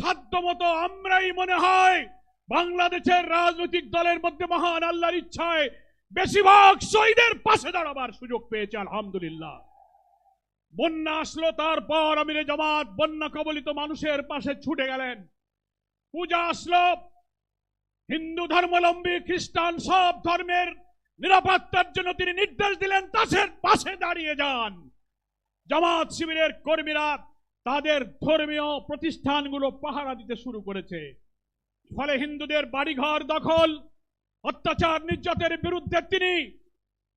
সাধ্যমতো আমরাই মনে হয় বাংলাদেশের রাজনৈতিক দলের মধ্যে মহান আল্লাহর ইচ্ছায় বেশিরভাগ শহীদের পাশে দাঁড়াবার সুযোগ পেয়েছে, আলহামদুলিল্লাহ। বন্যা আসলো, তারপর আমিরে জামাত বন্যা কবলিত মানুষের পাশে ছুটে গেলেন। পূজা আসলো, হিন্দু ধর্মাবলম্বী, খ্রিস্টান সব ধর্মের নিরাপত্তার জন্য তিনি নির্দেশ দিলেন তাদের পাশে দাঁড়িয়ে যান। জামাত শিবিরের কর্মীরা তাদের ধর্মীয় প্রতিষ্ঠানগুলো পাহারা দিতে শুরু করেছে। ফলে হিন্দুদের বাড়িঘর দখল, অত্যাচার নির্যাতের বিরুদ্ধে তিনি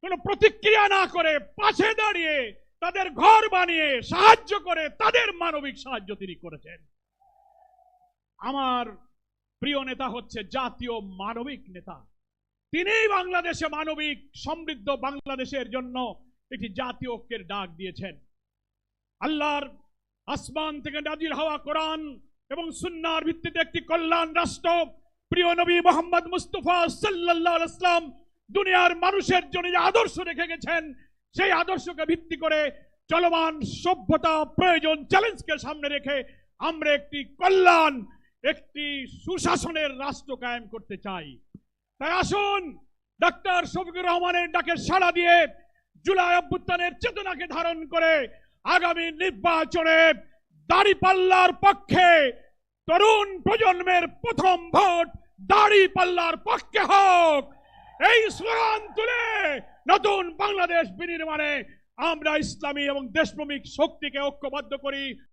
কোনো প্রতিক্রিয়া না করে পাশে দাঁড়িয়ে তাদের ঘর বানিয়ে সাহায্য করে তাদের মানবিক সাহায্য তিনি করেছেন। আমার প্রিয় নেতা হচ্ছে জাতীয় মানবিক নেতা। তিনিই বাংলাদেশে মানবিক সমৃদ্ধ বাংলাদেশের জন্য একটি জাতীয় ঐক্যের ডাক দিয়েছেন। আল্লাহর আসমান থেকে নাজির হওয়া কোরআন এবং সুন্নার ভিত্তিতে একটি কল্যাণ রাষ্ট্র। প্রিয় নবী মোহাম্মদ মুস্তফা ইসলাম দুনিয়ার মানুষের জন্য যে আদর্শ রেখে গেছেন, সেই আদর্শকে ভিত্তি করে চলমান সভ্যতা প্রয়োজন চ্যালেঞ্জকে সামনে রেখে আমরা একটি কল্যাণ, একটি সুশাসনের রাষ্ট্র কায়েম করতে চাই। তাই আসুন, ডাক্তার শফিকুর রহমানের ডাকে সাড়া দিয়ে জুলাই অভ্যুত্থানের চেতনাকে ধারণ করে আগামী নির্বাচনে দাড়িপাল্লার পক্ষে তরুণ প্রজন্মের প্রথম ভোট দাড়ি পাল্লার পক্ষে হোক। এই স্লোগান তুলে নতুন বাংলাদেশ বিনির্মাণে আমরা ইসলামী এবং দেশপ্রমিক শক্তিকে ঐক্যবদ্ধ করি।